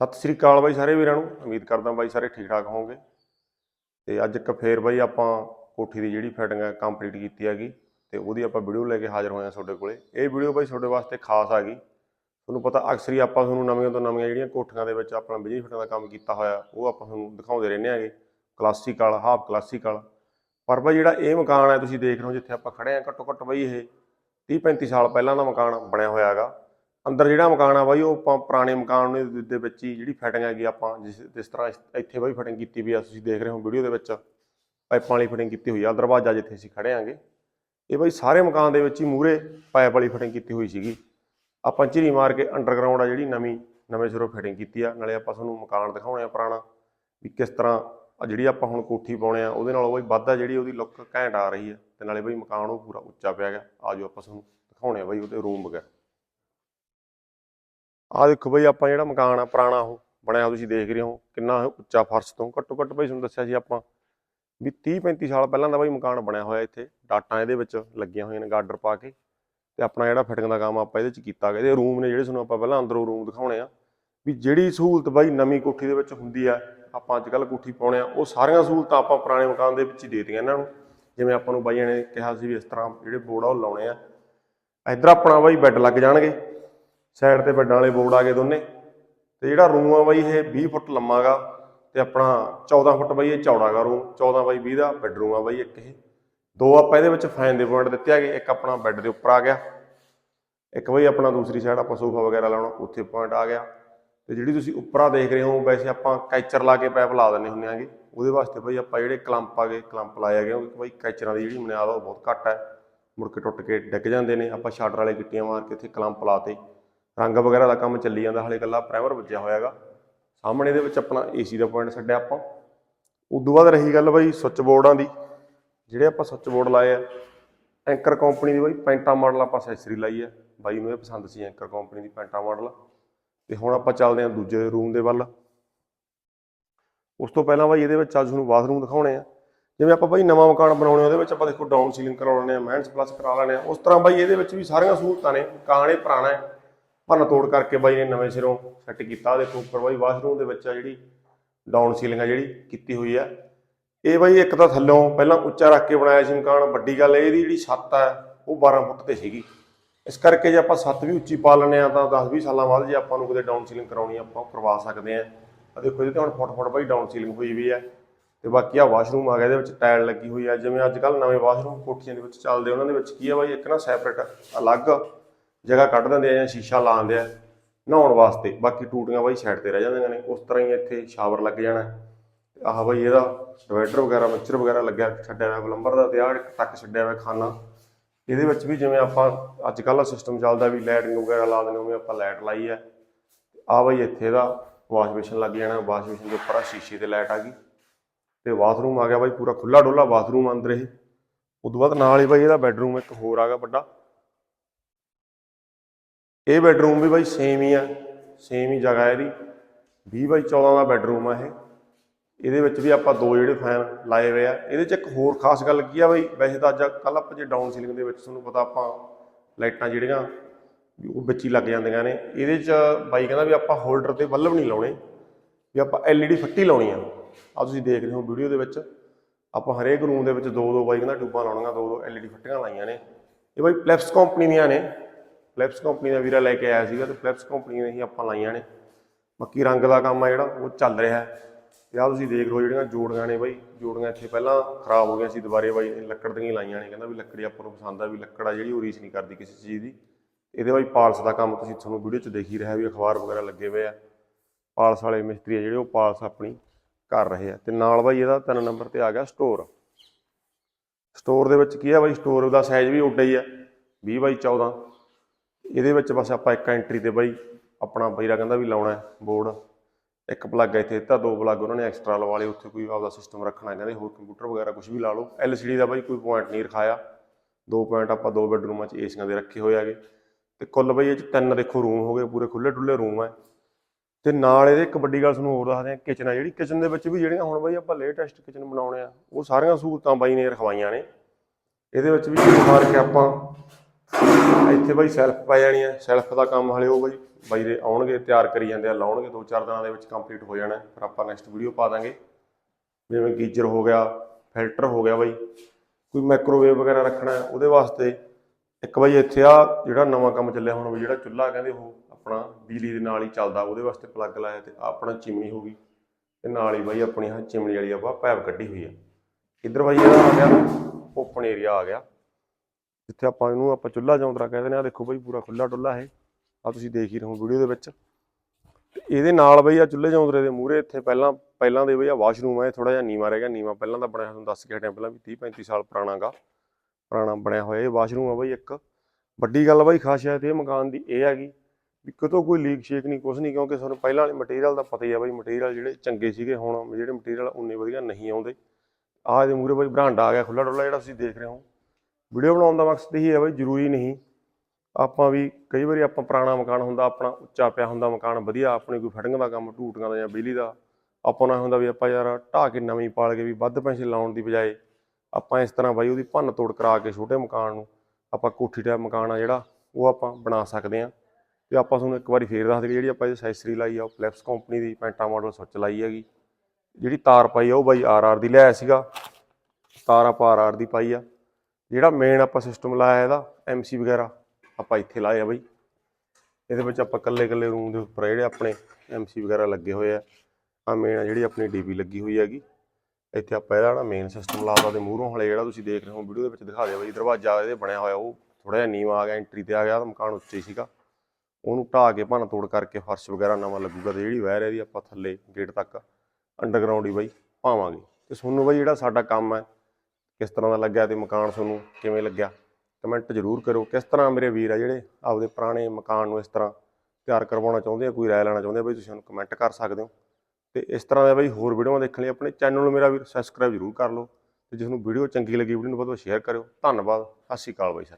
ਸਤਿ ਸ੍ਰੀ ਅਕਾਲ ਬਾਈ ਸਾਰੇ ਵੀਰਾਂ ਨੂੰ। ਉਮੀਦ ਕਰਦਾ ਬਾਈ ਸਾਰੇ ਠੀਕ ਠਾਕ ਹੋਵੋਗੇ। ਤੇ ਅੱਜ ਇੱਕ ਫੇਰ ਬਾਈ ਆਪਾਂ ਕੋਠੀ ਦੀ ਜਿਹੜੀ ਫਿਟਿੰਗ ਹੈ ਕੰਪਲੀਟ ਕੀਤੀ ਹੈਗੀ ਤੇ ਉਹਦੀ ਆਪਾਂ ਵੀਡੀਓ ਲੈ ਕੇ ਹਾਜ਼ਰ ਹੋਏ ਹਾਂ ਤੁਹਾਡੇ ਕੋਲੇ। ਇਹ ਵੀਡੀਓ ਬਾਈ ਤੁਹਾਡੇ ਵਾਸਤੇ ਖਾਸ ਆ ਗਈ। ਤੁਹਾਨੂੰ ਪਤਾ ਅਕਸਰ ਹੀ ਆਪਾਂ ਤੁਹਾਨੂੰ ਨਵੀਆਂ ਤੋਂ ਨਵੀਆਂ ਜਿਹੜੀਆਂ ਕੋਠੀਆਂ ਦੇ ਵਿੱਚ ਆਪਣਾ ਬਿਜਲੀ ਫਿਟਿੰਗ ਦਾ ਕੰਮ ਕੀਤਾ ਹੋਇਆ, ਉਹ ਆਪਾਂ ਤੁਹਾਨੂੰ ਦਿਖਾਉਂਦੇ ਰਹਿੰਦੇ ਆਂਗੇ ਕਲਾਸੀਕਲ ਹਾਫ ਕਲਾਸੀਕਲ ਪਰ ਬਾਈ ਜਿਹੜਾ ਇਹ ਮਕਾਨ ਹੈ, ਤੁਸੀਂ ਦੇਖ ਰਹੇ ਹੋ ਜਿੱਥੇ ਆਪਾਂ ਖੜੇ ਆ ਘੱਟੋ ਘੱਟ ਬਾਈ ਇਹ 30 35 ਸਾਲ ਪਹਿਲਾਂ ਦਾ ਮਕਾਨ ਬਣਿਆ ਹੋਇਆ ਹੈਗਾ। ਅੰਦਰ ਜਿਹੜਾ ਮਕਾਨ ਆ ਬਾਈ, ਉਹ ਆਪਾਂ ਪੁਰਾਣੇ ਮਕਾਨ ਦੇ ਵਿੱਚ ਹੀ ਜਿਹੜੀ ਫਿਟਿੰਗ ਹੈਗੀ ਆਪਾਂ, ਜਿਸ ਜਿਸ ਤਰ੍ਹਾਂ ਇਸ- ਇੱਥੇ ਬਾਈ ਫਿਟਿੰਗ ਕੀਤੀ ਵੀ ਆ, ਤੁਸੀਂ ਦੇਖ ਰਹੇ ਹੋ ਵੀਡੀਓ ਦੇ ਵਿੱਚ। ਪਾਈਪਾਂ ਵਾਲੀ ਫਿਟਿੰਗ ਕੀਤੀ ਹੋਈ ਆ ਦਰਵਾਜ਼ਾ ਜਿੱਥੇ ਅਸੀਂ ਖੜੇ ਆਂਗੇ। ਇਹ ਬਾਈ ਸਾਰੇ ਮਕਾਨ ਦੇ ਵਿੱਚ ਹੀ ਮੂਰੇ ਪਾਈਪ ਵਾਲੀ ਫਿਟਿੰਗ ਕੀਤੀ ਹੋਈ ਸੀਗੀ। ਆਪਾਂ ਝਿਰੀ ਮਾਰ ਕੇ ਅੰਡਰਗਰਾਉਂਡ ਆ ਜਿਹੜੀ ਨਵੀਂ, ਨਵੇਂ ਸਿਰੋਂ ਫਿਟਿੰਗ ਕੀਤੀ ਆ। ਨਾਲੇ ਆਪਾਂ ਤੁਹਾਨੂੰ ਮਕਾਨ ਦਿਖਾਉਣੇ ਆ ਪੁਰਾਣਾ, ਵੀ ਕਿਸ ਤਰ੍ਹਾਂ ਆ ਜਿਹੜੀ ਆਪਾਂ ਹੁਣ ਕੋਠੀ ਪਾਉਣੇ ਆ, ਉਹਦੇ ਨਾਲੋਂ ਬਾਈ ਵੱਧ ਆ ਜਿਹੜੀ ਉਹਦੀ ਲੁੱਕ ਘੈਂਟ ਆ ਰਹੀ ਹੈ ਤੇ ਨਾਲੇ ਬਾਈ ਮਕਾਨ ਉਹ ਪੂਰਾ ਉੱਚਾ ਪਿਆ ਗਿਆ ਆਜੋ ਆਪਾਂ ਤੁਹਾਨੂੰ ਦਿਖਾਉਣੇ ਆ ਬਾਈ ਉਹਦੇ ਰੂਮ ਵਗੈਰਾ। ਆਹ ਦੇਖੋ ਬਈ ਆਪਾਂ ਜਿਹੜਾ ਮਕਾਨ ਆ, ਪੁਰਾਣਾ ਉਹ, ਬਣਿਆ ਤੁਸੀਂ ਦੇਖ ਰਹੇ ਹੋ, ਕਿੰਨਾ ਉੱਚਾ ਫਰਸ਼ ਤੋਂ ਘੱਟੋ ਘੱਟ ਬਈ ਤੁਹਾਨੂੰ ਦੱਸਿਆ ਸੀ ਆਪਾਂ ਵੀ 30 35 ਸਾਲ ਪਹਿਲਾਂ ਦਾ ਬਈ ਮਕਾਨ ਬਣਿਆ ਹੋਇਆ ਇੱਥੇ, ਡਾਟਾਂ ਇਹਦੇ ਵਿੱਚ ਲੱਗੀਆਂ ਹੋਈਆਂ ਨੇ ਗਾਰਡਰ ਪਾ ਕੇ ਤੇ ਆਪਣਾ ਜਿਹੜਾ ਫਿਟਿੰਗ ਦਾ ਕੰਮ ਆਪਾਂ ਇਹਦੇ ਚ ਕੀਤਾ ਗਿਆ ਇਹਦੇ ਰੂਮ ਨੇ ਜਿਹੜੇ ਤੁਹਾਨੂੰ ਆਪਾਂ ਪਹਿਲਾਂ ਅੰਦਰੋਂ ਰੂਮ ਦਿਖਾਉਣੇ ਆ, ਵੀ ਜਿਹੜੀ ਸਹੂਲਤ ਬਾਈ ਨਵੀਂ ਕੋਠੀ ਦੇ ਵਿੱਚ ਹੁੰਦੀ ਆ, ਆਪਾਂ ਅੱਜ ਕੱਲ ਕੋਠੀ ਪਾਉਣੇ ਆ, ਉਹ ਸਾਰੀਆਂ ਸਹੂਲਤਾਂ ਆਪਾਂ ਪੁਰਾਣੇ ਮਕਾਨ ਦੇ ਵਿੱਚ ਹੀ ਦੇਤੀਆਂ ਇਹਨਾਂ ਨੂੰ। ਜਿਵੇਂ ਆਪਾਂ ਨੂੰ ਬਾਈਆਂ ਨੇ ਕਿਹਾ ਸੀ ਵੀ ਇਸ ਤਰ੍ਹਾਂ ਜਿਹੜੇ ਬੋਰਡ ਆ ਉਹ ਲਾਉਣੇ ਆ। ਇੱਧਰ ਆਪਣਾ ਬਾਈ ਬੈੱਡ ਲੱਗ ਜਾਣਗੇ। ਸਾਈਡ ਤੇ ਬੈੱਡਾਂ ਵਾਲੇ ਬੋਰਡ ਆ ਗਏ ਦੋਨੇ। ਤੇ ਜਿਹੜਾ ਰੂਮ ਆ ਬਾਈ ਇਹ 20 ਫੁੱਟ ਲੰਮਾਗਾ ਤੇ ਆਪਣਾ 14 ਫੁੱਟ ਬਾਈ ਇਹ ਚੌੜਾਗਾ ਰੂਮ। 14 ਬਾਈ 20 ਦਾ ਬੈੱਡਰੂਮ ਆ ਬਾਈ ਇੱਕ ਇਹ। ਦੋ ਆਪਾਂ ਇਹਦੇ ਵਿੱਚ ਫੈਨ ਦੇ ਪੁਆਇੰਟ ਦਿੱਤੇ ਹੈਗੇ, ਇੱਕ ਆਪਣਾ ਬੈੱਡ ਦੇ ਉੱਪਰ ਆ ਗਿਆ। ਇੱਕ ਬਾਈ ਆਪਣਾ ਦੂਸਰੀ ਸਾਈਡ ਆਪਾਂ ਸੋਫਾ ਵਗੈਰਾ ਲਾਉਣਾ, ਉੱਥੇ ਪੁਆਇੰਟ ਆ ਗਿਆ। ਤੇ ਜਿਹੜੀ ਤੁਸੀਂ ਉੱਪਰਾਂ ਦੇਖ ਰਹੇ ਹੋ, ਵੈਸੇ ਆਪਾਂ ਕੈਚਰ ਲਾ ਕੇ ਪਾਈਪ ਲਾ ਦਿੰਦੇ ਹੁੰਦੇ ਆਂਗੇ ਉਹਦੇ ਵਾਸਤੇ ਬਾਈ ਆਪਾਂ ਜਿਹੜੇ ਕਲੰਪ ਆ ਗਏ ਕਲੰਪ ਲਾਇਆ ਹੈਗੇ ਕਿਉਂਕਿ ਬਾਈ ਕੈਚਰਾਂ ਦੀ ਜਿਹੜੀ ਬੁਨਿਆਦ ਆ ਉਹ ਬਹੁਤ ਘੱਟ ਹੈ ਮੁੜ ਕੇ ਟੁੱਟ ਕੇ ਡਿੱਗ ਜਾਂਦੇ ਨੇ। ਆਪਾਂ ਸ਼ਾਟਰ ਵਾਲੇ ਗਿੱਟੀਆਂ ਮਾਰ ਕੇ ਇੱਥੇ ਕਲੰਪ ਲਾਤੇ ਰੰਗ ਵਗੈਰਾ ਦਾ ਕੰਮ ਚੱਲੀ ਜਾਂਦਾ, ਹਾਲੇ ਇਕੱਲਾ ਪ੍ਰਾਈਮਰ ਵੱਜਿਆ ਹੋਇਆ ਹੈਗਾ ਸਾਹਮਣੇ ਦੇ ਵਿੱਚ ਆਪਣਾ ਏਸੀ ਦਾ ਪੁਆਇੰਟ ਛੱਡਿਆ ਆਪਾਂ। ਉਦੋਂ ਬਾਅਦ ਰਹੀ ਗੱਲ ਬਾਈ ਸੁੱਚ ਬੋਰਡਾਂ ਦੀ। ਜਿਹੜੇ ਆਪਾਂ ਸੁੱਚ ਬੋਰਡ ਲਾਏ ਆ ਐਂਕਰ ਕੰਪਨੀ ਦੀ ਬਾਈ ਪੈਂਟਾ ਮਾਡਲ ਆਪਾਂ ਅਸੈਸਰੀ ਲਾਈ ਹੈ ਬਾਈ ਨੂੰ ਇਹ ਪਸੰਦ ਸੀ ਐਂਕਰ ਕੰਪਨੀ ਦੀ ਪੈਂਟਾ ਮਾਡਲ। ਤੇ ਹੁਣ ਆਪਾਂ ਚੱਲਦੇ ਹਾਂ ਦੂਜੇ ਰੂਮ ਦੇ ਵੱਲ। ਉਸ ਤੋਂ ਪਹਿਲਾਂ ਬਾਈ ਇਹਦੇ ਵਿੱਚ ਅੱਜ ਤੁਹਾਨੂੰ ਬਾਥਰੂਮ ਦਿਖਾਉਣੇ ਆ। ਜਿਵੇਂ ਆਪਾਂ ਬਾਈ ਨਵਾਂ ਮਕਾਨ ਬਣਾਉਣੇ ਉਹਦੇ ਵਿੱਚ ਆਪਾਂ ਦੇਖੋ ਡਾਊਨ ਸੀਲਿੰਗ ਕਰਾ ਲੈਣੇ ਆ ਮੈਂਸ ਪਲੱਸ ਕਰਾ ਲੈਣੇ ਆ। ਉਸ ਤਰ੍ਹਾਂ ਬਾਈ ਇਹਦੇ ਵਿੱਚ ਵੀ ਸਾਰੀਆਂ ਸਹੂਲਤਾਂ ਨੇ ਮਕਾਨ ਇਹ ਪੁਰਾਣਾ ਹੈ। ਭੰਨ ਤੋੜ ਕਰਕੇ ਬਾਈ ਨੇ ਨਵੇਂ ਸਿਰੋਂ ਸੈੱਟ ਕੀਤਾ। ਆਹ ਦੇਖੋ ਉੱਪਰ ਬਾਈ ਵਾਸ਼ਰੂਮ ਦੇ ਵਿੱਚ ਆ ਜਿਹੜੀ ਡਾਊਨ ਸੀਲਿੰਗ ਆ ਜਿਹੜੀ ਕੀਤੀ ਹੋਈ ਆ। ਇਹ ਬਾਈ ਇੱਕ ਤਾਂ ਥੱਲੋਂ ਪਹਿਲਾਂ ਉੱਚਾ ਰੱਖ ਕੇ ਬਣਾਇਆ ਸੀ ਮਕਾਨ, ਵੱਡੀ ਗੱਲ ਇਹਦੀ ਜਿਹੜੀ ਛੱਤ ਆ, ਉਹ 12 ਫੁੱਟ ਤੇ ਸੀਗੀ। ਇਸ ਕਰਕੇ ਜੇ ਆਪਾਂ ਛੱਤ ਵੀ ਉੱਚੀ ਪਾ ਲੈਂਦੇ ਆ ਤਾਂ 10-20 ਸਾਲਾਂ ਬਾਅਦ ਜੇ ਆਪਾਂ ਨੂੰ ਕਿਤੇ ਡਾਊਨ ਸੀਲਿੰਗ ਕਰਾਉਣੀ ਆਪਾਂ ਉਹ ਕਰਵਾ ਸਕਦੇ ਆ ਆ ਦੇਖੋ ਇਹਦੇ ਤੇ ਹੁਣ ਫੁੱਟ ਫੁੱਟ ਬਾਈ ਡਾਊਨ ਸੀਲਿੰਗ ਹੋਈ ਵੀ ਆ। ਤੇ ਬਾਕੀ ਆ ਵਾਸ਼ਰੂਮ ਆ ਗਿਆ, ਇਹਦੇ ਵਿੱਚ ਟਾਇਲ ਲੱਗੀ ਹੋਈ ਆ। ਜਿਵੇਂ ਅੱਜ ਕੱਲ ਨਵੇਂ ਵਾਸ਼ਰੂਮ ਕੋਠੀਆਂ ਦੇ ਵਿੱਚ ਚੱਲਦੇ ਉਹਨਾਂ ਦੇ ਵਿੱਚ ਕੀ ਆ ਬਾਈ, ਇੱਕ ਨਾ ਸੈਪਰੇਟ ਅਲੱਗ ਜਗ੍ਹਾ ਕੱਢ ਦਿੰਦੇ ਆ ਜਾਂ ਸ਼ੀਸ਼ਾ ਲਾ ਦਿੰਦੇ ਆ ਨਹਾਉਣ ਵਾਸਤੇ, ਬਾਕੀ ਟੂਟੀਆਂ ਬਾਈ ਸਾਈਡ ਤੇ ਰਹਿ ਜਾਂਦੀਆਂ ਨੇ, ਉਸ ਤਰ੍ਹਾਂ ਹੀ ਇੱਥੇ ਸ਼ਾਵਰ ਲੱਗ ਜਾਣਾ। ਆਹ ਬਾਈ ਇਹਦਾ ਡਿਵਾਈਡਰ ਵਗੈਰਾ ਮਿਕਸਚਰ ਵਗੈਰਾ ਲੱਗਿਆ, ਛੱਡਿਆ ਹੋਇਆ ਪਲੰਬਰ ਦਾ ਤੇ ਆਹ ਇੱਕ ਟੱਕ ਛੱਡਿਆ ਹੋਇਆ ਖਾਨਾ। ਇਹਦੇ ਵਿੱਚ ਵੀ ਜਿਵੇਂ ਆਪਾਂ ਅੱਜ ਕੱਲ੍ਹ ਦਾ ਸਿਸਟਮ ਚੱਲਦਾ ਵੀ ਲਾਈਟਿੰਗ ਵਗੈਰਾ ਲਾ ਦਿੰਦੇ ਉਵੇਂ ਆਪਾਂ ਲਾਈਟ ਲਾਈ ਹੈ ਆ ਬਾਈ ਇੱਥੇ ਦਾ ਵਾਸ਼ ਬੇਸਿਨ ਲੱਗ ਜਾਣਾ ਵਾਸ਼ ਬੇਸਿਨ ਦੇ ਉੱਪਰ ਆ ਸ਼ੀਸ਼ੇ ਤੇ ਲਾਈਟ ਆ ਗਈ। ਤੇ ਬਾਥਰੂਮ ਆ ਗਿਆ ਬਾਈ ਪੂਰਾ ਖੁੱਲਾ ਡੋਲਾ ਬਾਥਰੂਮ ਅੰਦਰ ਇਹ। ਉਦੋਂ ਬਾਅਦ ਨਾਲ ਹੀ ਬਾਈ ਇਹਦਾ ਬੈੱਡਰੂਮ ਇੱਕ ਹੋਰ ਆ ਗਿਆ ਵੱਡਾ। ਇਹ ਬੈਡਰੂਮ ਵੀ ਬਾਈ ਸੇਮ ਹੀ ਆ ਸੇਮ ਹੀ ਜਗ੍ਹਾ ਇਹਦੀ। 20 ਬਾਈ 14 ਦਾ ਬੈਡਰੂਮ ਆ ਇਹ। ਇਹਦੇ ਵਿੱਚ ਵੀ ਆਪਾਂ ਦੋ ਜਿਹੜੇ ਫੈਨ ਲਾਏ ਹੋਏ ਆ। ਇਹਦੇ 'ਚ ਇੱਕ ਹੋਰ ਖਾਸ ਗੱਲ ਕੀ ਆ ਬਈ? ਵੈਸੇ ਤਾਂ ਅੱਜ ਕੱਲ ਆਪਾਂ ਜੇ ਡਾਊਨ ਸੀਲਿੰਗ ਦੇ ਵਿੱਚ ਤੁਹਾਨੂੰ ਪਤਾ ਆਪਾਂ ਲਾਈਟਾਂ ਜਿਹੜੀਆਂ ਵੀ ਉਹ ਵਿੱਚ ਹੀ ਲੱਗ ਜਾਂਦੀਆਂ ਨੇ। ਇਹਦੇ 'ਚ ਬਾਈ ਕਹਿੰਦਾ ਵੀ ਆਪਾਂ ਹੋਲਡਰ ਤੇ ਬੱਲਬ ਨਹੀਂ ਲਾਉਣੇ, ਵੀ ਆਪਾਂ LED ਫੱਟੀ ਲਾਉਣੀ ਆ। ਆ ਤੁਸੀਂ ਦੇਖ ਰਹੇ ਹੋ ਵੀਡੀਓ ਦੇ ਵਿੱਚ। ਆਪਾਂ ਹਰੇਕ ਰੂਮ ਦੇ ਵਿੱਚ ਦੋ ਦੋ ਬਾਈ ਕਹਿੰਦਾ ਟਿਊਬਾਂ ਲਾਉਣੀਆਂ, ਦੋ ਦੋ LED ਫੱਟੀਆਂ ਲਾਈਆਂ ਨੇ। ਇਹ ਬਾਈ ਪਲੈਪਸ ਕੰਪਨੀ ਦੀਆਂ ਨੇ। ਫਲੈਪਸ ਕੰਪਨੀ ਦਾ ਵੀਰਾ ਲੈ ਕੇ ਆਇਆ ਸੀਗਾ ਤੇ ਫਲੈਪਸ ਕੰਪਨੀ ਨੇ ਹੀ ਆਪਾਂ ਲਾਈਆਂ ਨੇ। ਬਾਕੀ ਰੰਗ ਦਾ ਕੰਮ ਆ ਜਿਹੜਾ, ਉਹ ਚੱਲ ਰਿਹਾ। ਹੈ ਤੇ ਆਹ ਤੁਸੀਂ ਦੇਖ ਲਓ ਜਿਹੜੀਆਂ ਜੋੜੀਆਂ ਨੇ ਬਾਈ। ਜੋੜੀਆਂ ਇੱਥੇ ਪਹਿਲਾਂ ਖਰਾਬ ਹੋ ਗਈਆਂ ਸੀ ਦੁਬਾਰੇ ਬਾਈ ਨੇ ਲੱਕੜ ਦੀਆਂ ਲਾਈਆਂ ਨੇ। ਕਹਿੰਦਾ ਵੀ ਲੱਕੜੀ ਆਪਾਂ ਨੂੰ ਪਸੰਦ ਆ ਵੀ ਲੱਕੜ ਆ ਜਿਹੜੀ ਉਹ ਰੀਸ ਨਹੀਂ ਕਰਦੀ ਕਿਸੇ ਚੀਜ਼ ਦੀ। ਇਹਦੇ ਬਾਈ ਪਾਲਸ ਦਾ ਕੰਮ ਤੁਸੀਂ ਤੁਹਾਨੂੰ ਵੀਡੀਓ 'ਚ ਦੇਖ ਹੀ ਰਿਹਾ ਵੀ ਅਖਬਾਰ ਵਗੈਰਾ ਲੱਗੇ ਹੋਏ ਆ। ਪਾਲਸ ਵਾਲੇ ਮਿਸਤਰੀ ਆ ਜਿਹੜੇ, ਉਹ ਪਾਲਸ ਆਪਣੀ ਕਰ ਰਹੇ ਆ। ਤੇ ਨਾਲ ਬਾਈ ਇਹਦਾ ਤਿੰਨ ਨੰਬਰ ਤੇ ਆ ਗਿਆ ਸਟੋਰ ਸਟੋਰ ਦੇ ਵਿੱਚ ਕੀ ਆ ਬਾਈ? ਸਟੋਰ ਦਾ ਸਾਈਜ਼ ਵੀ ਉੱਡਾ ਹੀ ਆ। 20 ਬਾਈ 14 ਇਹਦੇ ਵਿੱਚ ਬਸ ਆਪਾਂ ਇੱਕ ਐਂਟਰੀ ਤੇ ਬਾਈ ਆਪਣਾ ਬਈਰਾ ਕਹਿੰਦਾ ਵੀ ਲਾਉਣਾ ਬੋਰਡ ਇੱਕ ਪਲੱਗ ਇੱਥੇ ਦਿੱਤਾ, ਦੋ ਪਲੱਗ ਉਹਨਾਂ ਨੇ ਐਕਸਟਰਾ ਲਵਾ ਲਏ, ਉੱਥੇ ਕੋਈ ਆਪਦਾ ਸਿਸਟਮ ਰੱਖਣਾ ਕਹਿੰਦੇ ਹੋਰ ਕੰਪਿਊਟਰ ਵਗੈਰਾ ਕੁਝ ਵੀ ਲਾ ਲਓ। LCD ਦਾ ਬਾਈ ਕੋਈ ਪੁਆਇੰਟ ਨਹੀਂ ਰਖਾਇਆ। ਦੋ ਪੁਆਇੰਟ ਆਪਾਂ ਦੋ ਬੈਡਰੂਮਾਂ 'ਚ ਏਸੀਆਂ ਦੇ ਰੱਖੇ ਹੋਏ ਹੈਗੇ। ਤੇ ਕੁੱਲ ਬਈ ਇਹ 'ਚ ਤਿੰਨ ਦੇਖੋ ਰੂਮ ਹੋ ਗਏ, ਪੂਰੇ ਖੁੱਲੇ ਡੁੱਲੇ ਰੂਮ ਹੈ ਤੇ ਨਾਲ ਇਹਦੇ ਇੱਕ ਵੱਡੀ ਗੱਲ ਤੁਹਾਨੂੰ ਹੋਰ ਦੱਸਦੇ ਆ ਕਿਚਨ ਆ ਜਿਹੜੀ। ਕਿਚਨ ਦੇ ਵਿੱਚ ਵੀ ਜਿਹੜੀਆਂ ਹੁਣ ਬਾਈ ਆਪਾਂ ਲੇਟੈਸਟ ਕਿਚਨ ਬਣਾਉਣੇ ਆ, ਉਹ ਸਾਰੀਆਂ ਸਹੂਲਤਾਂ ਬਾਈ ਨੇ ਰਖਵਾਈਆਂ ਨੇ। ਇਹਦੇ ਵਿੱਚ ਵੀ ਮਾਰ ਕੇ ਆਪਾਂ ਇੱਥੇ ਬਾਈ ਸੈਲਫ ਪਾ ਜਾਣੀ ਆ। ਸੈਲਫ ਦਾ ਕੰਮ ਹਲੇ ਉਹ ਬਾਈ ਬਾਈ ਦੇ ਆਉਣਗੇ, ਤਿਆਰ ਕਰੀ ਜਾਂਦੇ ਆ, ਲਾਉਣਗੇ, ਦੋ ਚਾਰ ਦਿਨਾਂ ਦੇ ਵਿੱਚ ਕੰਪਲੀਟ ਹੋ ਜਾਣਾ। ਫਿਰ ਆਪਾਂ ਨੈਕਸਟ ਵੀਡੀਓ ਪਾ ਦਾਂਗੇ। ਜਿਵੇਂ ਗੀਜ਼ਰ ਹੋ ਗਿਆ, ਫਿਲਟਰ ਹੋ ਗਿਆ ਬਾਈ। ਕੋਈ ਮਾਈਕ੍ਰੋਵੇਵ ਵਗੈਰਾ ਰੱਖਣਾ ਉਹਦੇ ਵਾਸਤੇ ਇੱਕ ਬਾਈ ਇੱਥੇ ਆ ਜਿਹੜਾ ਨਵਾਂ ਕੰਮ ਚੱਲਿਆ ਹੁਣ ਵੀ, ਜਿਹੜਾ ਚੁੱਲ੍ਹਾ ਕਹਿੰਦੇ ਉਹ ਆਪਣਾ ਬਿਜਲੀ ਦੇ ਨਾਲ ਹੀ ਚੱਲਦਾ, ਉਹਦੇ ਵਾਸਤੇ ਪਲੱਗ ਲਾਇਆ ਤੇ ਆਪਣਾ ਚਿਮਨੀ ਹੋ ਗਈ। ਤੇ ਨਾਲ ਹੀ ਬਾਈ ਆਪਣੀ ਆਹ ਚਿਮਨੀ ਵਾਲੀ ਆਪਾਂ ਪਾਈਪ ਕੱਢੀ ਹੋਈ ਆ। ਇੱਧਰ ਬਾਈ ਇਹਦਾ ਆ ਗਿਆ ਓਪਨ ਏਰੀਆ ਆ ਗਿਆ। ਜਿੱਥੇ ਆਪਾਂ ਇਹਨੂੰ ਆਪਾਂ ਚੁੱਲ੍ਹਾ ਚੌਂਤਰਾ ਕਹਿੰਦੇ ਨੇ ਆ ਦੇਖੋ ਬਾਈ ਪੂਰਾ ਖੁੱਲਾ ਡੁੱਲਾ ਇਹ। ਆ ਤੁਸੀਂ ਦੇਖ ਹੀ ਰਹੋ ਵੀਡੀਓ ਦੇ ਵਿੱਚ। ਤੇ ਇਹਦੇ ਨਾਲ ਬਈ ਆ ਚੁੱਲ੍ਹੇ ਚੌਂਤਰੇ ਦੇ ਮੂਹਰੇ ਇੱਥੇ ਪਹਿਲਾਂ ਪਹਿਲਾਂ ਦੇ ਬਈ ਆ ਵਾਸ਼ਰੂਮ ਇਹ ਥੋੜਾ ਜਿਹਾ ਨੀਵਾਂ ਰਹਿ ਗਿਆ, ਨੀਵਾਂ ਪਹਿਲਾਂ ਦਾ ਬਣਿਆ, ਤੁਹਾਨੂੰ ਦੱਸ ਕੇ ਹਟਿਆ ਪਹਿਲਾਂ ਵੀ 30 35 ਸਾਲ ਪੁਰਾਣਾ ਗਾ। ਪੁਰਾਣਾ ਬਣਿਆ ਹੋਇਆ ਇਹ ਵਾਸ਼ਰੂਮ ਆ ਬਈ ਇੱਕ। ਵੱਡੀ ਗੱਲ ਬਈ ਖਾਸੀਅਤ ਇਹ ਮਕਾਨ ਦੀ ਇਹ ਹੈਗੀ ਵੀ ਕਿਤੋਂ ਕੋਈ ਲੀਕ ਸ਼ੇਕ ਨਹੀਂ, ਕੁਛ ਨਹੀਂ, ਕਿਉਂਕਿ ਸਾਨੂੰ ਪਹਿਲਾਂ ਵਾਲੇ ਮਟੀਰੀਅਲ ਦਾ ਪਤਾ ਹੀ ਆ ਬਈ ਮਟੀਰੀਅਲ ਜਿਹੜੇ ਚੰਗੇ ਸੀਗੇ, ਹੁਣ ਜਿਹੜੇ ਮਟੀਰੀਅਲ ਉਨੇ ਵਧੀਆ ਨਹੀਂ ਆਉਂਦੇ। ਆਹ ਦੇ ਮੂਹਰੇ ਬਈ ਬਰਾਂਡਾ ਆ ਗਿਆ ਖੁੱਲਾ ਡੁੱਲਾ ਜਿਹੜਾ ਤੁਸੀਂ ਦੇਖ ਰਹੇ ਹੋ। ਵੀਡੀਓ ਬਣਾਉਣ ਦਾ ਮਕਸਦ ਇਹੀ ਹੈ ਬਈ ਜ਼ਰੂਰੀ ਨਹੀਂ ਆਪਾਂ ਵੀ ਕਈ ਵਾਰੀ ਆਪਾਂ ਪੁਰਾਣਾ ਮਕਾਨ ਹੁੰਦਾ, ਆਪਣਾ ਉੱਚਾ ਪਿਆ ਹੁੰਦਾ ਮਕਾਨ, ਵਧੀਆ ਆਪਣੇ ਕੋਈ ਫਟਿੰਗ ਦਾ ਕੰਮ, ਟੂਟੀਆਂ ਦਾ ਜਾਂ ਬਿਜਲੀ ਦਾ, ਆਪਾਂ ਨਾ ਇਹ ਹੁੰਦਾ ਵੀ ਆਪਾਂ ਯਾਰ ਢਾਹ ਕੇ ਨਵੀਂ ਪਾਲ ਕੇ ਵੀ ਵੱਧ ਪੈਸੇ ਲਾਉਣ ਦੀ ਬਜਾਏ ਆਪਾਂ ਇਸ ਤਰ੍ਹਾਂ ਬਾਈ ਉਹਦੀ ਭੰਨ ਤੋੜ ਕਰਾ ਕੇ ਛੋਟੇ ਮਕਾਨ ਨੂੰ ਆਪਾਂ ਕੋਠੀ ਟਾਈਪ ਮਕਾਨ ਆ ਜਿਹੜਾ, ਉਹ ਆਪਾਂ ਬਣਾ ਸਕਦੇ ਹਾਂ। ਤੇ ਆਪਾਂ ਤੁਹਾਨੂੰ ਇੱਕ ਵਾਰੀ ਫੇਰ ਦੱਸ ਦਈਏ ਜਿਹੜੀ ਆਪਾਂ ਇਹ ਐਕਸੈਸਰੀ ਲਾਈ ਆ, ਉਹ ਫਲਿਪਸ ਕੰਪਨੀ ਦੀ ਪੈਂਟਾ ਮਾਡਲ ਸੁੱਚ ਲਾਈ ਹੈਗੀ। ਜਿਹੜੀ ਤਾਰ ਪਾਈ ਆ, ਉਹ ਬਾਈ ਆਰ ਦੀ ਲਿਆਇਆ ਸੀਗਾ। ਤਾਰ ਆਪਾਂ ਆਰ ਦੀ ਪਾਈ ਆ। ਜਿਹੜਾ ਮੇਨ ਆਪਾਂ ਸਿਸਟਮ ਲਾਇਆ ਇਹਦਾ ਐਮਸੀ ਵਗੈਰਾ, ਆਪਾਂ ਇੱਥੇ ਲਾਇਆ ਬਈ। ਇਹਦੇ ਵਿੱਚ ਆਪਾਂ ਕੱਲੇ ਕੱਲੇ ਰੂਮ ਦੇ ਉੱਪਰ ਜਿਹੜੇ ਆਪਣੇ ਐਮਸੀ ਵਗੈਰਾ ਲੱਗੇ ਹੋਏ ਆ। ਆ ਮੇਨ ਜਿਹੜੀ ਆਪਣੀ ਡੀਪੀ ਲੱਗੀ ਹੋਈ ਹੈਗੀ। ਇੱਥੇ ਆਪਾਂ ਇਹਦਾ ਨਾ ਮੇਨ ਸਿਸਟਮ ਲਾਤਾ ਤੇ ਮੂਹਰੋਂ ਹਲੇ ਜਿਹੜਾ ਤੁਸੀਂ ਦੇਖ ਰਹੇ ਹੋ ਵੀਡੀਓ ਦੇ ਵਿੱਚ ਦਿਖਾ ਦਿਆ ਬਈ, ਦਰਵਾਜ਼ਾ ਇਹਦੇ ਬਣਿਆ ਹੋਇਆ, ਉਹ ਥੋੜਾ ਜਿਹਾ ਨੀਵਾਂ ਆ ਗਿਆ ਐਂਟਰੀ ਤੇ ਆ ਗਿਆ ਤਾਂ ਮਕਾਨ ਉੱਚੇ ਸੀਗਾ। ਉਹਨੂੰ ਢਾਹ ਕੇ ਭੰਨ ਤੋੜ ਕਰਕੇ ਫਰਸ਼ ਵਗੈਰਾ ਨਵਾਂ ਲੱਗੂਗਾ ਤੇ ਜਿਹੜੀ ਵਾਇਰ ਇਹਦੀ ਆਪਾਂ ਥੱਲੇ ਗੇਟ ਤੱਕ ਅੰਡਰਗਰਾਉਂਡ ਹੀ ਬਾਈ ਪਾਵਾਂਗੇ। ਤੇ ਤੁਹਾਨੂੰ ਬਾਈ ਜਿਹੜਾ ਸਾਡਾ ਕੰਮ ਹੈ ਕਿਸ ਤਰ੍ਹਾਂ ਦਾ ਲੱਗਿਆ ਤੇ ਮਕਾਨ ਤੁਹਾਨੂੰ ਕਿਵੇਂ ਲੱਗਿਆ? ਕਮੈਂਟ ਜ਼ਰੂਰ ਕਰੋ ਕਿਸ ਤਰ੍ਹਾਂ ਮੇਰੇ ਵੀਰ ਆ ਜਿਹੜੇ ਆਪਦੇ ਪੁਰਾਣੇ ਮਕਾਨ ਨੂੰ ਇਸ ਤਰ੍ਹਾਂ ਤਿਆਰ ਕਰਵਾਉਣਾ ਚਾਹੁੰਦੇ ਆ, ਕੋਈ ਰਾਏ ਲੈਣਾ ਚਾਹੁੰਦੇ ਆ, ਬਈ ਤੁਸੀਂ ਸਾਨੂੰ ਕਮੈਂਟ ਕਰ ਸਕਦੇ ਹੋ। ਤੇ ਇਸ ਤਰ੍ਹਾਂ ਦੇ ਬਈ ਹੋਰ ਵੀਡੀਓਆਂ ਦੇਖਣ ਲਈ ਆਪਣੇ ਚੈਨਲ ਨੂੰ ਮੇਰਾ ਵੀਰ ਸਬਸਕ੍ਰਾਈਬ ਜ਼ਰੂਰ ਕਰ ਲਓ ਤੇ ਜਿਸ ਨੂੰ ਵੀਡੀਓ ਚੰਗੀ ਲੱਗੀ, ਵੀਡੀਓ ਨੂੰ ਬਹੁਤ ਬਹੁਤ ਸ਼ੇਅਰ ਕਰਿਓ। ਧੰਨਵਾਦ। ਸਤਿ ਸ਼੍ਰੀ ਅਕਾਲ ਬਾਈ ਸਰ।